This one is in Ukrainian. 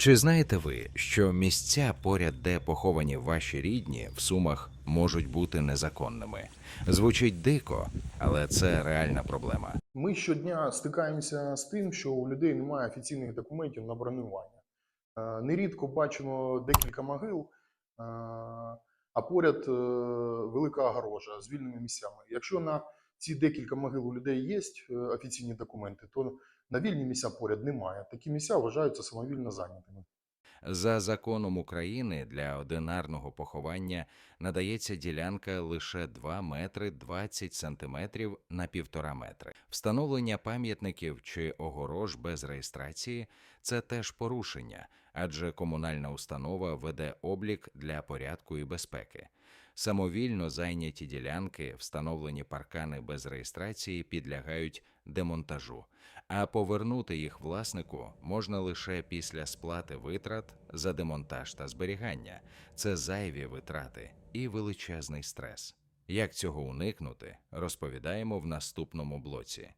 Чи знаєте ви, що місця поряд, де поховані ваші рідні, в сумах можуть бути незаконними? Звучить дико, але це реальна проблема. Ми щодня стикаємося з тим, що у людей немає офіційних документів на бронювання. Е, Нерідко бачимо декілька могил, е, а поряд е, велика огорожа з вільними місцями. Якщо на ці декілька могил у людей є офіційні документи, то на вільні місця поряд немає. Такі місця вважаються самовільно зайнятими. За законом України для одинарного поховання надається ділянка лише 2 метри 20 сантиметрів на півтора метри. Встановлення пам'ятників чи огорож без реєстрації це теж порушення, адже комунальна установа веде облік для порядку і безпеки. Самовільно зайняті ділянки, встановлені паркани без реєстрації, підлягають демонтажу, а повернути їх власнику можна лише після сплати витрат за демонтаж та зберігання. Це зайві витрати і величезний стрес. Як цього уникнути, розповідаємо в наступному блоці.